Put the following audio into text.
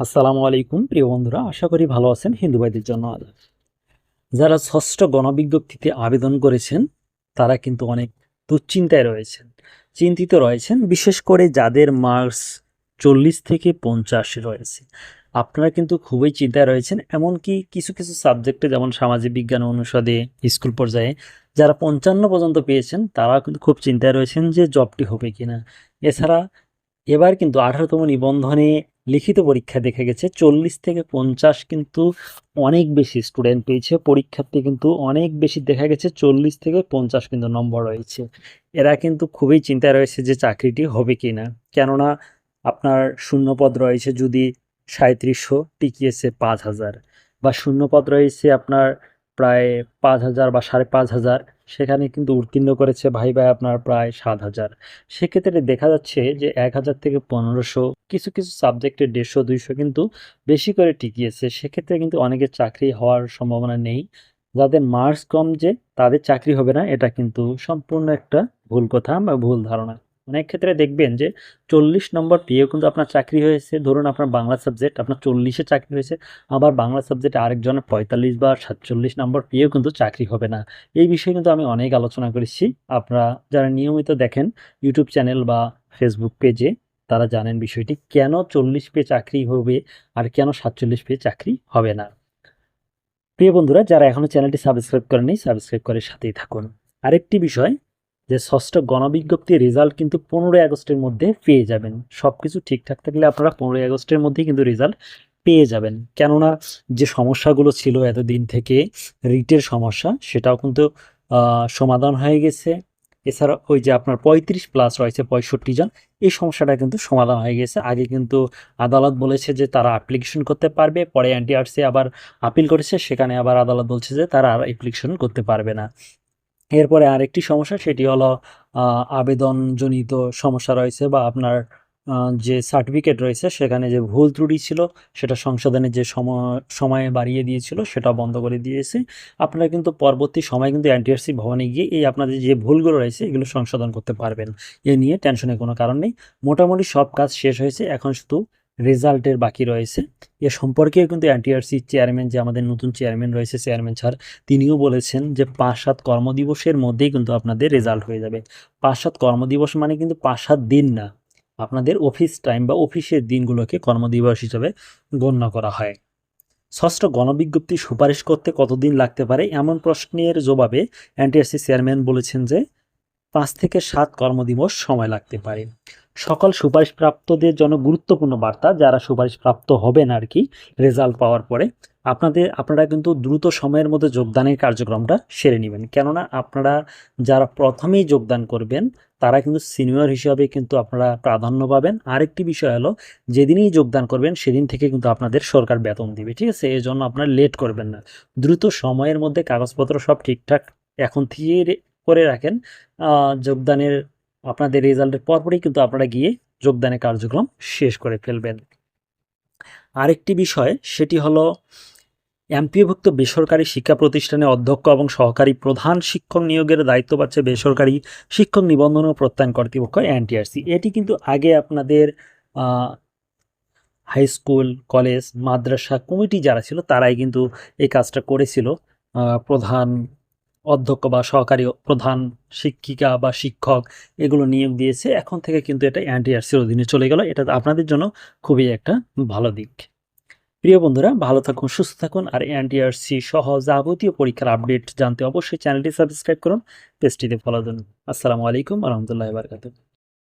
আসসালামু আলাইকুম, প্রিয় বন্ধুরা। আশা করি ভালো আছেন হিন্দু ভাইদের জন্য যারা ষষ্ঠ গণবিজ্ঞপ্তিতে আবেদন করেছেন, তারা কিন্তু অনেক দুশ্চিন্তায় রয়েছেন। চিন্তিত রয়েছেন, বিশেষ করে যাদের মার্কস চল্লিশ থেকে পঞ্চাশ রয়েছে। আপনারা কিন্তু খুবই চিন্তায় রয়েছেন, এমনকি কিছু কিছু সাবজেক্টে, যেমন সামাজিক বিজ্ঞান অনুষদে, স্কুল পর্যায়ে, যারা পঞ্চান্ন পর্যন্ত পেয়েছেন তারা কিন্তু খুব চিন্তায় রয়েছেন যে জবটি হবে কিনা। এছাড়া এবার কিন্তু আঠারোতম নিবন্ধনে লিখিত পরীক্ষা দেখা গেছে। চল্লিশ থেকে পঞ্চাশ কিন্তু অনেক বেশি স্টুডেন্ট পেয়েছে। পরীক্ষার্থী কিন্তু অনেক বেশি দেখা গেছে। চল্লিশ থেকে পঞ্চাশ কিন্তু নম্বর রয়েছে। এরা কিন্তু খুবই চিন্তায় রয়েছে যে চাকরিটি হবে কি না কেননা আপনার শূন্যপদ রয়েছে যদি সাঁত্রিশশো টিকিয়েছে পাঁচ হাজার। বা শূন্যপদ রয়েছে আপনার প্রায় পাঁচ হাজার বা সাড়ে পাঁচ হাজার। সেখানে কিন্তু উত্তীর্ণ করেছে ভাই ভাই আপনার প্রায় সাত হাজার। সেক্ষেত্রে দেখা যাচ্ছে যে এক হাজার থেকে পনেরোশো, কিছু কিছু সাবজেক্টে দেড়শো, দুইশো কিন্তু বেশি করে টিকিয়েছে। সেক্ষেত্রে কিন্তু অনেকের চাকরি হওয়ার সম্ভাবনা নেই। যাদের মার্কস কম যে তাদের চাকরি হবে না, এটা কিন্তু সম্পূর্ণ একটা ভুল কথা বা ভুল ধারণা। অনেক ক্ষেত্রে দেখবেন যে চল্লিশ নম্বর পেয়েও কিন্তু আপনার চাকরি হয়েছে। ধরুন আপনার বাংলা সাবজেক্ট আপনার চল্লিশে চাকরি হয়েছে, আবার বাংলা সাবজেক্টে আরেকজনের পঁয়তাল্লিশ বা সাতচল্লিশ নম্বর পেয়েও কিন্তু চাকরি হবে না। এই বিষয়ে কিন্তু আমি অনেক আলোচনা করেছি। আপনারা যারা নিয়মিত দেখেন ইউটিউব চ্যানেল বা ফেসবুক পেজে তারা জানেন বিষয়টি, কেন চল্লিশ পেয়ে চাকরি হবে আর কেন সাতচল্লিশ পেয়ে চাকরি হবে না। প্রিয় বন্ধুরা, যারা এখনও চ্যানেলটি সাবস্ক্রাইব করেনি সাবস্ক্রাইব করে সাথেই থাকুন। আরেকটি বিষয় যে ষষ্ঠ গণবিজ্ঞপ্তির রেজাল্ট কিন্তু পনেরোই আগস্টের মধ্যে পেয়ে যাবেন। সব কিছু ঠিকঠাক থাকলে আপনারা পনেরোই আগস্টের মধ্যেই কিন্তু রেজাল্ট পেয়ে যাবেন। কেননা যে সমস্যাগুলো ছিল এতদিন থেকে, রিটের সমস্যা, সেটাও কিন্তু সমাধান হয়ে গেছে। এছাড়া ওই যে আপনার পঁয়ত্রিশ প্লাস রয়েছে পঁয়ষট্টি জন, এই সমস্যাটা কিন্তু সমাধান হয়ে গেছে। আগে কিন্তু আদালত বলেছে যে তারা অ্যাপ্লিকেশন করতে পারবে, পরে এনটিআরসি আবার আপিল করেছে, সেখানে আবার আদালত বলছে যে তারা আর অ্যাপ্লিকেশন করতে পারবে না। এরপরে আরেকটি সমস্যা, সেটি হলো আবেদনজনিত সমস্যা রয়েছে বা আপনার যে সার্টিফিকেট রয়েছে সেখানে যে ভুল ত্রুটি ছিল, সেটা সংশোধনের যে সময় সময় বাড়িয়ে দিয়েছিল, সেটা বন্ধ করে দিয়েছে। আপনারা কিন্তু পরবর্তী সময় কিন্তু এনটিআরসি ভবনে গিয়ে এই আপনাদের যে ভুলগুলো রয়েছে, এগুলো সংশোধন করতে পারবেন। এ নিয়ে টেনশনের কোনো কারণ নেই। মোটামুটি সব কাজ শেষ হয়েছে, এখন শুধু রেজাল্টের বাকি রয়েছে। এ সম্পর্কে কিন্তু এনটিআরসি চেয়ারম্যান যে আমাদের নতুন চেয়ারম্যান রয়েছে, চেয়ারম্যান স্যার, তিনিও বলেছেন যে পাঁচ সাত কর্মদিবসের মধ্যেই কিন্তু আপনাদের রেজাল্ট হয়ে যাবে। পাঁচ সাত কর্মদিবস মানে কিন্তু পাঁচ সাত দিন না, আপনাদের অফিস টাইম বা অফিসের দিনগুলোকে কর্মদিবস হিসেবে গণ্য করা হয়। ষষ্ঠ গণবিজ্ঞপ্তি সুপারিশ করতে কতদিন লাগতে পারে? এমন প্রশ্নের জবাবে এনটিআরসি চেয়ারম্যান বলেছেন যে পাঁচ থেকে সাত কর্মদিবস সময় লাগতে পারে। সকল সুপারিশপ্রাপ্তদের জন্য গুরুত্বপূর্ণ বার্তা, যারা সুপারিশপ্রাপ্ত হবেন আর কি, রেজাল্ট পাওয়ার পরে। আপনাদের, আপনারা কিন্তু দ্রুত সময়ের মধ্যে যোগদানের কার্যক্রমটা সেরে নেবেন। কেননা আপনারা যারা প্রথমেই যোগদান করবেন, তারা কিন্তু সিনিয়র হিসাবে কিন্তু আপনারা প্রাধান্য পাবেন। আরেকটি বিষয় হলো, যেদিনই যোগদান করবেন, সেদিন থেকে কিন্তু আপনাদের সরকার বেতন দিবে, ঠিক আছে? এই জন্য আপনারা লেট করবেন না। দ্রুত সময়ের মধ্যে কাগজপত্র সব ঠিকঠাক এখন থেকে করে রাখেন। যোগদানের আপনাদের রেজাল্টের পরপরই কিন্তু আপনারা গিয়ে যোগদানের কার্যক্রম শেষ করে ফেলবেন। আরেকটি বিষয়, সেটি হলো এমপিওভুক্ত বেসরকারি শিক্ষা প্রতিষ্ঠানে অধ্যক্ষ এবং সহকারী প্রধান শিক্ষক নিয়োগের দায়িত্ব পাচ্ছে বেসরকারি শিক্ষক নিবন্ধন ও প্রত্যয়ন কর্তৃপক্ষ এনটিআরসি। এটি কিন্তু আগে আপনাদের হাই স্কুল কলেজ মাদ্রাসা, কমিটি যারা ছিল, তারাই কিন্তু এই কাজটা করেছিল। প্রধান অধ্যক্ষ বা সহকারী প্রধান শিক্ষিকা বা শিক্ষক এগুলো নিয়োগ দিয়েছে। এখন থেকে কিন্তু এটা এনটিআরসির অধীনে চলে গেল। এটা আপনাদের জন্য খুবই একটা ভালো দিক। প্রিয় বন্ধুরা, ভালো থাকুন, সুস্থ থাকুন আর এনটিআরসি সহ যাবতীয় পরীক্ষার আপডেট জানতে অবশ্যই চ্যানেলটি সাবস্ক্রাইব করুন পেজটিতে ফলো দিন আসসালামু আলাইকুম, রহমতুল্লাহ বারকাতুহ।